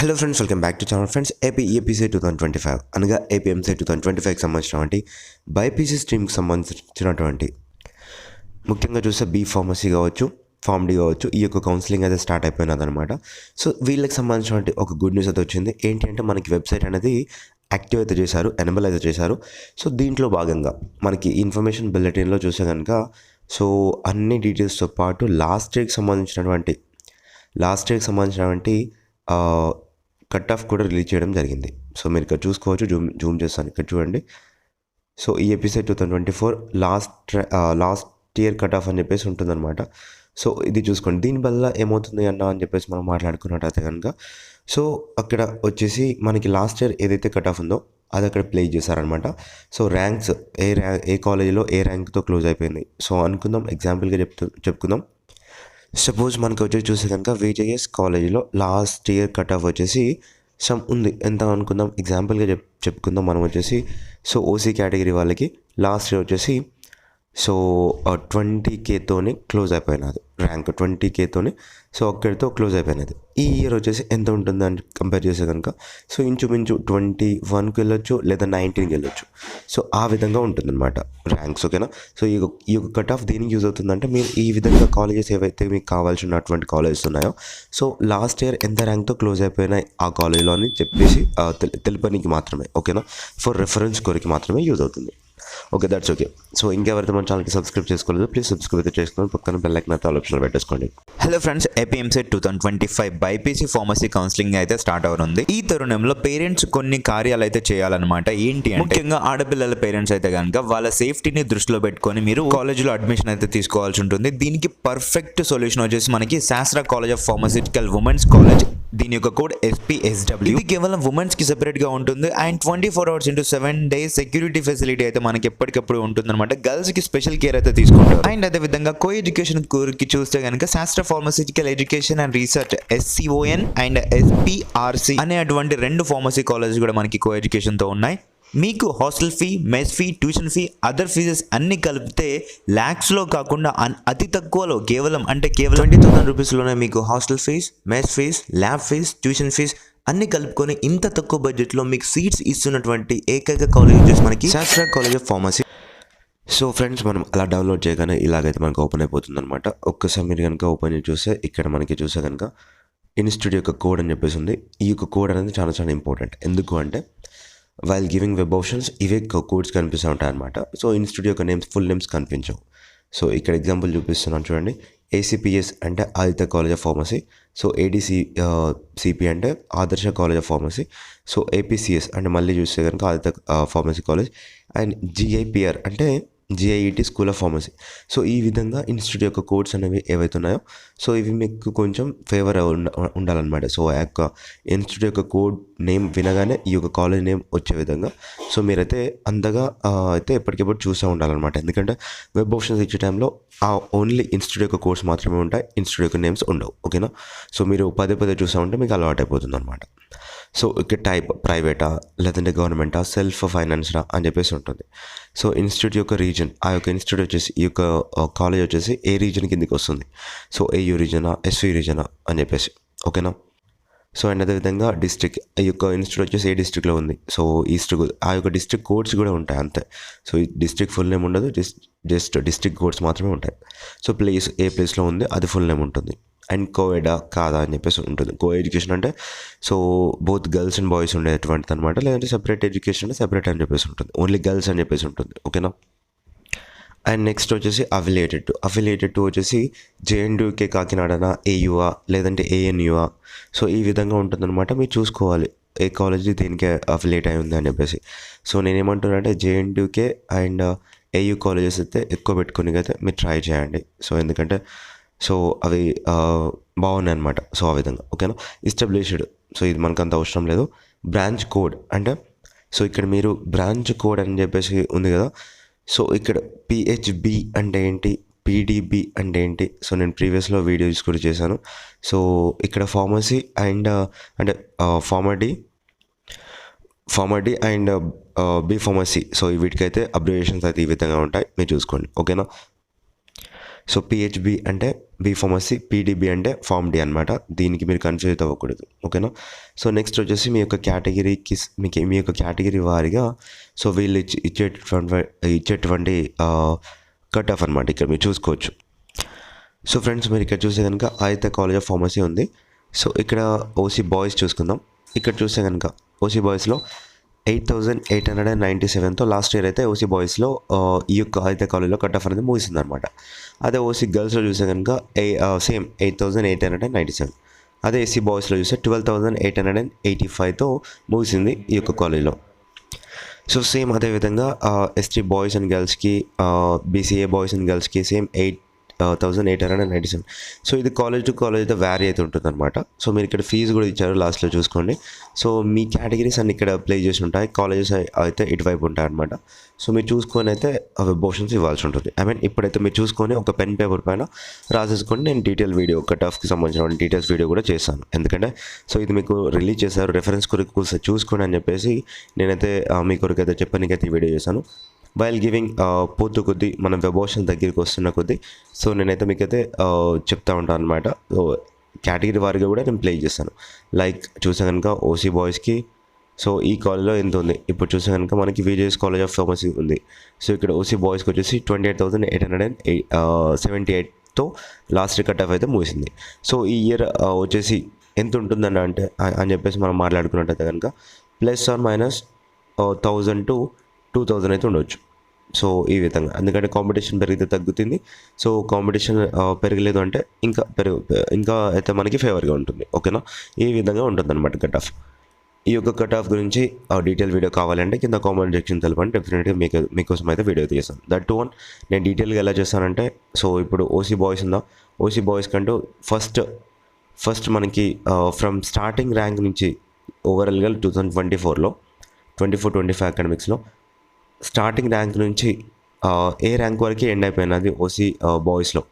Hello friends welcome back to channel friends AP two thousand twenty five అనగా APMC two thousand twenty ఫైవ్కి సంబంధించినటువంటి BiPC స్ట్రీమ్కి సంబంధించినటువంటి ముఖ్యంగా చూస్తే బీ ఫార్మసీ కావచ్చు ఫార్మ్ డి కావచ్చు ఈ యొక్క కౌన్సిలింగ్ అయితే స్టార్ట్ అయిపోయినదనమాట సో వీళ్ళకి సంబంధించినటువంటి ఒక గుడ్ న్యూస్ అయితే వచ్చింది. ఏంటి అంటే మనకి వెబ్సైట్ అనేది యాక్టివ్ అయితే చేశారు ఎనబుల్ అయితే చేశారు. సో దీంట్లో భాగంగా మనకి ఇన్ఫర్మేషన్ బులెటిన్లో చూసే కనుక సో అన్ని డీటెయిల్స్తో పాటు లాస్ట్ ఇయర్కి సంబంధించినటువంటి లాస్ట్ ఇయర్కి సంబంధించినటువంటి కట్ ఆఫ్ కూడా రిలీజ్ చేయడం జరిగింది. సో మీరు ఇక్కడ చూసుకోవచ్చు జూమ్ జూమ్ చేస్తాను. ఇక్కడ చూడండి. సో ఈ episode two thousand twenty four last last year cut off అని చెప్పేసి ఉంటుందన్నమాట. సో ఇది చూసుకోండి. దీనివల్ల ఏమవుతుంది అన్న అని చెప్పేసి మనం మాట్లాడుకున్నట్టయితే కనుక. సో అక్కడ వచ్చేసి మనకి లాస్ట్ ఇయర్ ఏదైతే కట్ ఆఫ్ ఉందో అది అక్కడ ప్లే చేశారనమాట సో ర్యాంక్స్ ఏ ర్యాంక్ ఏ కాలేజీలో ఏ ర్యాంక్తో క్లోజ్ అయిపోయింది. సో అనుకుందాం ఎగ్జాంపుల్గా చెప్తూ చెప్పుకుందాం. సపోజ్ మనకు వచ్చేసి చూస్తే కనుక విజేఎస్ కాలేజీలో లాస్ట్ ఇయర్ కట్ ఆఫ్ వచ్చేసి సమ్ ఉంది. ఎంత అనుకుందాం? ఎగ్జాంపుల్గా చెప్ చెప్పుకుందాం. మనం వచ్చేసి సో ఓసీ కేటగిరీ వాళ్ళకి లాస్ట్ ఇయర్ వచ్చేసి సో ట్వంటీ కేతోనే క్లోజ్ అయిపోయినది ర్యాంక్. ట్వంటీ కేతోనే సో అక్కడితో క్లోజ్ అయిపోయినది. ఈ ఇయర్ వచ్చేసి ఎంత ఉంటుంది అని కంపేర్ చేసే కనుక సో ఇంచుమించు ట్వంటీ వన్కి వెళ్ళొచ్చు లేదా నైన్టీన్కి వెళ్ళొచ్చు. సో ఆ విధంగా ఉంటుందన్నమాట ర్యాంక్స్ ఓకేనా? సో ఈ ఈ యొక్క కట్ ఆఫ్ దేనికి యూజ్ అవుతుందంటే మీరు ఈ విధంగా కాలేజెస్ ఏవైతే మీకు కావాల్సినటువంటి కాలేజెస్ ఉన్నాయో సో లాస్ట్ ఇయర్ ఎంత ర్యాంక్తో క్లోజ్ అయిపోయినాయి ఆ కాలేజ్లో అని చెప్పేసి ఆ, మాత్రమే ఓకేనా? ఫర్ రెఫరెన్స్ కొరికి మాత్రమే యూజ్ అవుతుంది. ఓకే దట్స్ ఓకే సో ఇంకెవరైతే మన ఛానల్కి సబ్స్క్రైబ్ చేసుకోలేదు ప్లీజ్ సబ్స్క్రైబ్ అయితే చేసుకొని పక్కన బెల్ ఐకన్ అయితే ఆప్షన్ పెట్టేసుకోండి. Hello friends AP EAMCET two thousand twenty five BiPC pharmacy counselling అయితే స్టార్ట్ అవనుంది. ఈ తరుణంలో పేరెంట్స్ కొన్ని కార్యాలు అయితే చేయాలన్నమాట. ఏంటి ముఖ్యంగా ఆడపిల్లల పేరెంట్స్ అయితే కనుక వాళ్ళ సేఫ్టీని దృష్టిలో పెట్టుకొని మీరు కాలేజీలో అడ్మిషన్ అయితే తీసుకోవాల్సి ఉంటుంది. దీనికి పర్ఫెక్ట్ సొల్యూషన్ వచ్చేసి మనకి Sastra college of pharmaceutical women's college దీని యొక్క కోడ్ ఎస్పీఎస్డబ్ల్యూ ఇది కేవలం ఉమెన్స్కి సెపరేట్గా ఉంటుంది. And twenty four hours into seven days security facility అయితే మనకి ఎప్పటికప్పుడు ఉంటుందన్నమాట. గర్ల్స్కి స్పెషల్ కేర్ అయితే తీసుకుంటారు. అండ్ అదే విధంగా కో ఎడ్యుకేషన్కి చూస్తే కనుక Sastra pharmaceutical education and research SCON and SPRC అనే అటువంటి రెండు ఫార్మసీ కాలేజ్ కూడా మనకి కో ఎడ్యుకేషన్తో ఉన్నాయి. మీకు hostel fee mess fee tuition fee other fees అన్ని కలిపితే ల్యాక్స్లో కాకుండా అతి తక్కువలో కేవలం అంటే కేవలం ట్వంటీ థౌసండ్ రూపీస్లోనే మీకు hostel fees mess fees lab fees tuition fees అన్ని కలుపుకొని ఇంత తక్కువ బడ్జెట్లో మీకు సీట్స్ ఇస్తున్నటువంటి ఏకైక కాలేజ్ వచ్చేసి మనకి Sastra college of pharmacy so friends మనం అలా డౌన్లోడ్ చేయగానే ఇలాగైతే మనకు ఓపెన్ అయిపోతుంది అనమాట ఒక్కసారి మీరు కనుక ఓపెన్ చేసి చూస్తే ఇక్కడ మనకి చూస్తే కనుక ఇన్స్టిట్యూట్ యొక్క కోడ్ అని చెప్పేసి ఉంది. ఈ యొక్క కోడ్ అనేది చాలా చాలా ఇంపార్టెంట్ ఎందుకు అంటే వైల్ గివింగ్ వెబ్ ఆప్షన్స్ ఇవే కోడ్స్ కనిపిస్తూ ఉంటాయి అనమాట సో ఇన్స్టిట్యూట్ యొక్క నేమ్స్ ఫుల్ నేమ్స్ కనిపించవు. సో ఇక్కడ ఎగ్జాంపుల్ చూపిస్తున్నాను చూడండి. ఏసీపీఎస్ అంటే Aditya college of pharmacy. So ADC CP అంటే Adarsh college of pharmacy. So APCS అంటే మళ్ళీ చూస్తే కనుక Aditya pharmacy college. And GIPR అంటే GIET school of pharmacy so ఈ విధంగా ఇన్స్టిట్యూట్ యొక్క కోడ్స్ అనేవి ఏవైతే ఉన్నాయో సో ఇవి మీకు కొంచెం ఫేవర్ ఉండాలన్నమాట. సో ఆ యొక్క ఇన్స్టిట్యూట్ యొక్క కోడ్ నేమ్ వినగానే ఈ యొక్క కాలేజ్ నేమ్ వచ్చే విధంగా సో మీరైతే అంతగా అయితే ఎప్పటికెప్పుడు చూస్తూ ఉండాలన్నమాట. ఎందుకంటే వెబ్ ఆప్షన్స్ ఇచ్చే టైంలో ఆ ఓన్లీ ఇన్స్టిట్యూట్ యొక్క కోర్స్ మాత్రమే ఉంటాయి ఇన్స్టిట్యూట్ యొక్క నేమ్స్ ఉండవు. ఓకేనా సో మీరు పదే పదే చూస్తూ ఉంటే మీకు అలవాటు అయిపోతుంది అనమాట సో ఇక్కడ టైప్ ప్రైవేటా లేదంటే గవర్నమెంటా సెల్ఫ్ ఫైనాన్స్డా అని చెప్పేసి ఉంటుంది. సో ఇన్స్టిట్యూట్ యొక్క రీజన్ ఆ యొక్క ఇన్స్టిట్యూట్ వచ్చేసి ఈ యొక్క కాలేజ్ వచ్చేసి ఏ రీజన్ కిందకి వస్తుంది? సో ఏయూ రీజనా ఎస్వి రీజనా అని చెప్పేసి ఓకేనా? సో అండ్ అదేవిధంగా డిస్ట్రిక్ట్ ఈ యొక్క ఇన్స్టిట్యూట్ వచ్చేసి ఏ డిస్ట్రిక్ట్లో ఉంది? సో ఈస్ట్ ఆ యొక్క డిస్ట్రిక్ట్ కోడ్స్ కూడా ఉంటాయి అంతే. సో ఈ డిస్ట్రిక్ట్ ఫుల్ నేమ్ ఉండదు జస్ట్ జస్ట్ డిస్ట్రిక్ట్ కోడ్స్ మాత్రమే ఉంటాయి. సో ప్లేస్ ఏ ప్లేస్లో ఉంది అది ఫుల్ నేమ్ ఉంటుంది. అండ్ కోవిడా కాదా అని చెప్పేసి ఉంటుంది. కో ఎడ్యుకేషన్ అంటే so both girls and boys ఉండేటువంటిది అనమాట లేదంటే సెపరేట్ ఎడ్యుకేషన్ అంటే సెపరేట్ అని చెప్పేసి ఉంటుంది. ఓన్లీ గర్ల్స్ అని చెప్పేసి ఉంటుంది. ఓకేనా? అండ్ నెక్స్ట్ వచ్చేసి అఫిలియేటెడ్ టు. అఫిలియేటెడ్ టు వచ్చేసి జేఎన్యూకే కాకినాడనా? ఏయుఆ లేదంటే ఏఎన్యుఆ సో ఈ విధంగా ఉంటుందన్నమాట. మీరు చూసుకోవాలి. ఏ కాలేజ్ దేనికి అఫిలియేట్ అయి ఉంది అని చెప్పేసి. సో నేనేమంటున్నా అంటే జేఎన్యూకే అండ్ ఏయూ కాలేజెస్ అయితే ఎక్కువ పెట్టుకుని అయితే మీరు ట్రై చేయండి. సో ఎందుకంటే సో అవి బాగున్నాయి అనమాట సో ఆ విధంగా ఓకేనా? ఇస్టాబ్లిష్డ్ సో ఇది మనకు అంత అవసరం లేదు. బ్రాంచ్ కోడ్ అంటే సో ఇక్కడ మీరు బ్రాంచ్ కోడ్ అని చెప్పేసి ఉంది కదా. సో ఇక్కడ పిహెచ్బి అంటే ఏంటి? పీడిబి అంటే ఏంటి? సో నేను ప్రీవియస్లో వీడియోస్ కూడా చేశాను. సో ఇక్కడ ఫార్మసీ అండ్ అంటే pharm D pharm D and B pharmacy. So వీటికైతే abbreviations అయితే ఈ విధంగా ఉంటాయి. మీరు చూసుకోండి. ఓకేనా? సో పిహెచ్బి అంటే బి ఫార్మసీ పీడీబీ అంటే ఫార్మ్ డి అనమాట దీనికి మీరు కన్ఫ్యూజ్ అవ్వకూడదు ఓకేనా సో నెక్స్ట్ వచ్చేసి మీ యొక్క కేటగిరీకి మీకు మీ యొక్క కేటగిరీ వారిగా సో వీళ్ళు ఇచ్చి ఇచ్చేటువంటి ఇచ్చేటువంటి కట్ ఆఫ్ అనమాట ఇక్కడ మీరు చూసుకోవచ్చు. సో ఫ్రెండ్స్ మీరు ఇక్కడ చూస్తే కనుక ఆదిత్య కాలేజ్ ఆఫ్ ఫార్మసీ ఉంది. సో ఇక్కడ ఓసీ బాయ్స్ చూసుకుందాం. ఇక్కడ చూస్తే కనుక OC బాయ్స్లో eight thousand eight hundred and ninety సెవెన్తో last year అయితే ఓసీ బాయ్స్లో ఈ యొక్క అయితే కాలేజ్లో కట్ ఆఫ్ అనేది ముగిసింది అనమాట అదే ఓసీ గర్ల్స్లో చూసే కనుక ఏ same eight thousand eight hundred and ninety seven. అదే ఎస్సీ బాయ్స్లో చూస్తే twelve thousand eight hundred and eighty ఫైవ్తో ముగిసింది ఈ యొక్క కాలేజ్లో. సో సేమ్ అదేవిధంగా ఎస్టీ బాయ్స్ అండ్ గర్ల్స్కి బీసీఏ బాయ్స్ అండ్ గర్ల్స్కి same eight thousand eight hundred and ninety seven. So ఇది కాలేజ్ టు కాలేజ్ అయితే వ్యారీ అయితే ఉంటుంది అనమాట సో మీరు ఇక్కడ ఫీజు కూడా ఇచ్చారు లాస్ట్లో చూసుకోండి. సో మీ కేటగిరీస్ అన్ని ఇక్కడ ప్లే చేసి ఉంటాయి. కాలేజెస్ అయితే ఇటువైపు ఉంటాయి అనమాట సో మీరు చూసుకొని అయితే వెబ్ ఆప్షన్స్ ఇవ్వాల్సి ఉంటుంది. ఐ మీన్ ఇప్పుడైతే మీరు చూసుకొని ఒక పెన్ పేపర్ పైన రాసేసుకొని నేను డీటెయిల్ వీడియో ఒక టఫ్కి సంబంధించిన డీటెయిల్స్ వీడియో కూడా చేస్తాను. ఎందుకంటే సో ఇది మీకు రిలీజ్ చేశారు రెఫరెన్స్ కొరకు చూసుకోండి అని చెప్పేసి నేనైతే మీ కొరకు అయితే చెప్పడానికైతే ఈ వీడియో చేశాను. వైల్ గివింగ్ పోతూ కొద్దీ మనం వెబ్ ఆప్షన్ దగ్గరికి వస్తున్న కొద్దీ సో నేనైతే మీకైతే uh, చెప్తా ఉంటాను అనమాట సో కేటగిరీ వారిగా కూడా నేను ప్లే చేస్తాను. లైక్ చూసా కనుక ఓసీ బాయ్స్కి సో ఈ కాలేజ్లో ఎంత ఉంది? ఇప్పుడు చూసే కనుక మనకి విజయస్ కాలేజ్ ఆఫ్ ఫార్మసీ ఉంది. సో ఇక్కడ ఓసీ బాయ్స్కి వచ్చేసి twenty eight thousand eight hundred and eight seventy ఎయిట్తో last cut off అయితే ముగిసింది. సో ఈ ఇయర్ uh, వచ్చేసి ఎంత ఉంటుందన్న అంటే అని చెప్పేసి మనం మాట్లాడుకున్నట్టయితే కనుక plus or minus thousand to two thousand అయితే ఉండొచ్చు. సో ఈ విధంగా. ఎందుకంటే కాంపిటీషన్ పెరిగితే తగ్గుతుంది. సో కాంపిటీషన్ పెరగలేదు అంటే ఇంకా పెరుగు ఇంకా అయితే మనకి ఫేవర్గా ఉంటుంది. ఓకేనా ఈ విధంగా ఉంటుంది అనమాట కట్ ఆఫ్ ఈ యొక్క కట్ ఆఫ్ గురించి డీటెయిల్ వీడియో కావాలంటే కింద కామెంట్ సెక్షన్ తెలపండి. డెఫినెట్గా మీకు మీకోసం అయితే వీడియో తీస్తాను. దట్ టు వన్ నేను డీటెయిల్గా ఎలా చేస్తానంటే సో ఇప్పుడు ఓసీ బాయ్స్ ఉందా? ఓసీ బాయ్స్ కంటూ ఫస్ట్ ఫస్ట్ మనకి ఫ్రమ్ స్టార్టింగ్ ర్యాంక్ నుంచి ఓవరాల్గా టూ థౌజండ్ ట్వంటీ ఫోర్లో ట్వంటీ ఫోర్ ట్వంటీ ఫైవ్ అకాడమిక్స్లో స్టార్టింగ్ ర్యాంక్ నుంచి ఏ ర్యాంక్ వరకు ఎండ్ అయిపోయినది ఓసీ బాయ్స్లో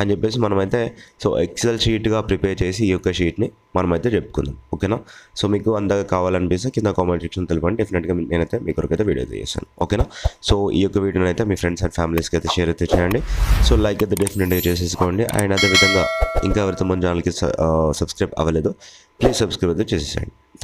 అని చెప్పేసి మనమైతే సో ఎక్సెల్ షీట్గా ప్రిపేర్ చేసి ఈ యొక్క షీట్ని మనమైతే చెప్పుకుందాం. ఓకేనా? సో మీకు అందాక కావాలనిపిస్తే కింద కామెంట్ సెక్షన్ తెలపండి. డెఫినెట్గా నేనైతే మీ కొరకు అయితే వీడియో చేస్తాను ఓకేనా? సో ఈ యొక్క వీడియోని అయితే మీ ఫ్రెండ్స్ అండ్ ఫ్యామిలీస్కి అయితే షేర్ అయితే చేయండి. సో లైక్ అయితే డెఫినెట్గా చేసేసుకోండి. అండ్ అదేవిధంగా ఇంకా ఎవరితో మన ఛానల్కి సబ్స్క్రైబ్ అవ్వలేదు ప్లీజ్ సబ్స్క్రైబ్ అయితే చేసేసేయండి. థ్యాంక్